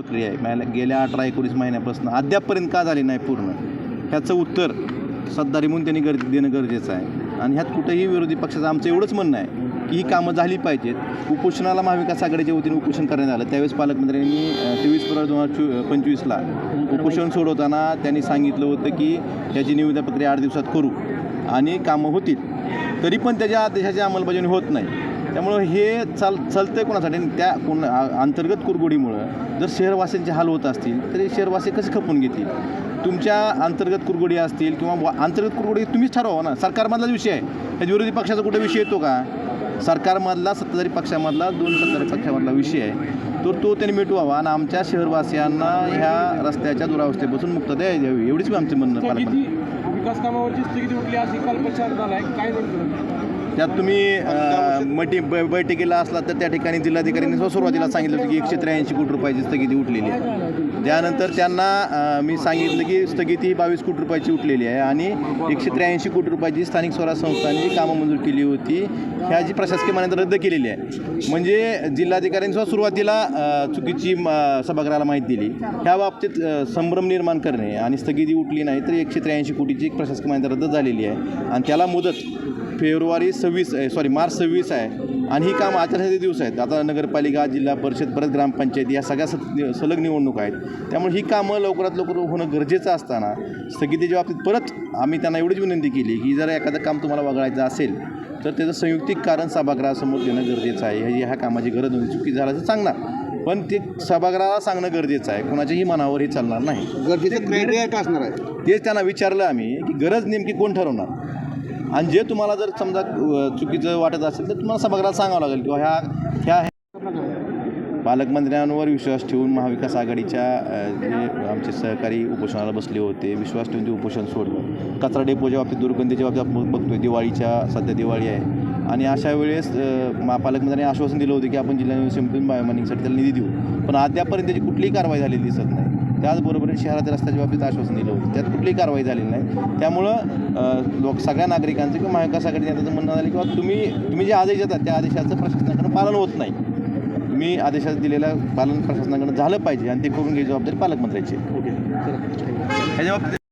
प्रक्रिया आहे. मला गेल्या अठरा एकोणीस महिन्यापासून अद्यापपर्यंत का झाली नाही पूर्ण? ह्याचं उत्तर सत्तारी म्हणून त्यांनी गर देणं गरजेचं आहे. आणि ह्यात कुठंही विरोधी पक्षाचं आमचं एवढंच म्हणणं आहे की ही कामं झाली पाहिजेत. उपोषणाला महाविकास आघाडीच्या वतीने उपोषण करण्यात आलं. त्यावेळेस पालकमंत्र्यांनी तेवीस फेब्रुवारी दोन हजार चो पंचवीसला उपोषण सोडवताना त्यांनी सांगितलं होतं की त्याची निविदा प्रक्रिया आठ दिवसात करू. आणि कामं होतील. तरी पण त्याच्या देशाची अंमलबजावणी होत नाही. त्यामुळं हे चाल चालतं आहे कोणासाठी? आणि त्या कोण अंतर्गत कुरगोडीमुळं जर शहरवासियांचे हाल होत असतील तर हे शहरवासी कसे खपून घेतील? तुमच्या अंतर्गत कुरगोडी असतील किंवा अंतर्गत कुरगोडी तुम्हीच ठरवा ना. सरकारमधलाच विषय आहे. त्यात विरोधी पक्षाचा कुठे विषय येतो का? सरकारमधला सत्ताधारी पक्षामधला दोन सत्ताधारी पक्षामधला विषय आहे. तर तो त्यांनी मिटवावा आणि आमच्या शहरवासियांना ह्या रस्त्याच्या दुरावस्थेपासून मुक्तता द्यावी एवढीच आमचं म्हणणं विकास कामावरची स्थगिती उठली काल झालाय. काय त्यात तुम्ही मटी ब- बैठकीला असला तर त्या ठिकाणी जिल्हाधिकाऱ्यांनी सुरुवातीला सांगितलं होतं की एकशे त्र्याऐंशी कोटी रुपयाची स्थगिती उठलेली आहे. त्यानंतर त्यांना मी सांगितलं की स्थगिती ही बावीस कोटी रुपयाची उठलेली आहे आणि एकशे त्र्याऐंशी कोटी रुपयाची स्थानिक स्वराज्य संस्थांनी जी कामं मंजूर केली होती ह्या जी प्रशासकीय मान्यता रद्द केलेली आहे. म्हणजे जिल्हाधिकाऱ्यांनी सुद्धा सुरुवातीला चुकीची सभागृहाला माहिती दिली. ह्या बाबतीत संभ्रम निर्माण करणे आणि स्थगिती उठली नाही तर एकशे त्र्याऐंशी कोटीची एक प्रशासकीय मान्यता रद्द झालेली आहे. आणि त्याला मुदत फेब्रुवारी सव्वीस सॉरी मार्च सव्वीस आहे. आणि ही कामं आचारसंहिते दिवस आहेत. आता नगरपालिका जिल्हा परिषद परत ग्रामपंचायत या सगळ्या सत सलग निवडणूक आहेत. त्यामुळे ही कामं लवकरात लवकर होणं गरजेचं असताना स्थगितीच्या बाबतीत परत आम्ही त्यांना एवढीच विनंती केली की जर एखादं काम तुम्हाला वगळायचं असेल तर त्याचं संयुक्तिक कारण सभागृहासमोर देणं गरजेचं आहे. ह्या ह्या कामाची गरज नव्हती चुकी झालं तर सांगणार. पण ते सभागृहाला सांगणं गरजेचं आहे. कोणाच्याही मनावर हे चालणार नाही. गरजेचं असणार आहे. तेच त्यांना विचारलं आम्ही की गरज नेमकी कोण ठरवणार? आणि जे तुम्हाला जर समजा चुकीचं वाटत असेल तर तुम्हाला सभागृहात सांगावं लागेल किंवा ह्या ह्या पालकमंत्र्यांवर विश्वास ठेवून महाविकास आघाडीच्या जे आमचे सहकारी उपोषणाला बसले होते विश्वास ठेवून ते उपोषण सोडलं. कचरा डेपोच्या बाबतीत दुर्गंधीच्या बाबतीत आपण बघतोय दिवाळीच्या सध्या दिवाळी आहे. आणि अशा वेळेस मा पालकमंत्र्यांनी आश्वासन दिलं होतं की आपण जिल्हा निवडणुकीतून बायोमानिंगसाठी त्याला निधी देऊ. पण अद्यापर्यंत त्याची कुठलीही कारवाई झालेली दिसत नाही. त्याचबरोबर शहरातील रस्त्याच्या बाबतीत आश्वासन दिलं होतं. त्यात कुठलीही कारवाई झालेली नाही. त्यामुळं लोक सगळ्या नागरिकांचं किंवा महाविकास आघाडी नेत्याचं म्हणणं झालं किंवा तुम्ही तुम्ही जे आदेश देतात त्या आदेशाचं प्रशासनाकडून पालन होत नाही. तुम्ही आदेशात दिलेलं पालन प्रशासनाकडून झालं पाहिजे आणि ते करून घ्यायची जबाबदारी पालकमंत्र्याची आहे. ह्याच्या बाबतीत